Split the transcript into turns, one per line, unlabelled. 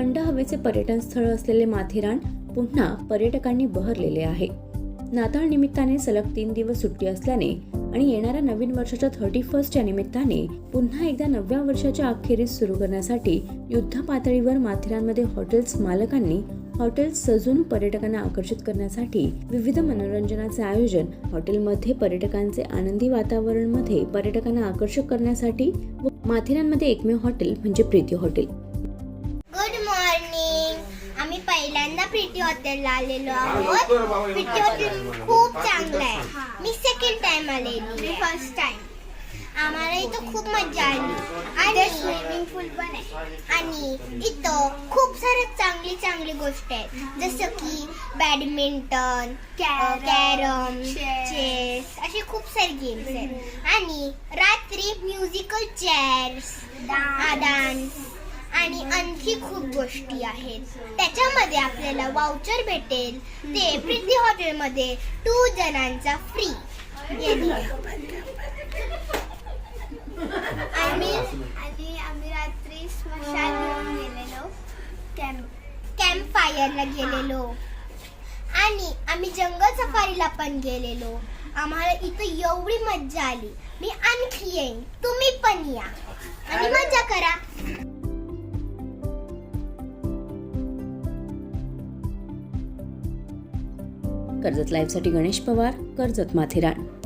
थंड हवेचे पर्यटन स्थळ असलेले माथेरान पुन्हा पर्यटकांनी बहरलेले आहे. नाताळ निमित्ताने सलग तीन दिवस सुट्टी असल्याने आणि येणाऱ्या नवीन वर्षाच्या थर्टी फर्स्टच्या निमित्ताने पुन्हा एकदा नव्या वर्षाच्या अखेरीस सुरू करण्यासाठी युद्ध पातळीवर माथेरानमध्ये हॉटेल्स मालकांनी हॉटेल्स सजून पर्यटकांना आकर्षित करण्यासाठी विविध मनोरंजनाचे आयोजन हॉटेलमध्ये पर्यटकांचे आनंदी वातावरणमध्ये पर्यटकांना आकर्षक करण्यासाठी व माथेरानमध्ये एकमेव हॉटेल म्हणजे प्रीती हॉटेल.
पहिल्यांदा प्रीती हॉटेलला आलेलो आहोत. प्रीती हॉटेल खूप चांगलं आहे. मी सेकंड टाइम आलेली फर्स्ट टाइम आम्हाला इथं खूप मजा आली. आणि स्विमिंग पूल पण आहे. आणि इथं खूप साऱ्या चांगली चांगली गोष्टी आहेत जसं की बॅडमिंटन कॅरम चेस असे खूप सारे गेम्स आहेत. आणि रात्री म्युझिकल चेअर्स डान्स आणि आणखी खूप गोष्टी आहेत. त्याच्यामध्ये आपल्याला वाउचर भेटेल. ते प्रीती हॉटेलमध्ये टू जणांचा फ्री आम्ही आणि आम्ही रात्री स्मशान गेलेलो. कॅम्प कॅम्प फायरला गेलेलो. आणि आम्ही जंगल सफारीला पण गेलेलो. आम्हाला इथं एवढी मज्जा आली. मी आणखी येईन. तुम्ही पण या. आणि मजा करा.
कर्जत लाईव्हसाठी गणेश पवार कर्जत माथेरान.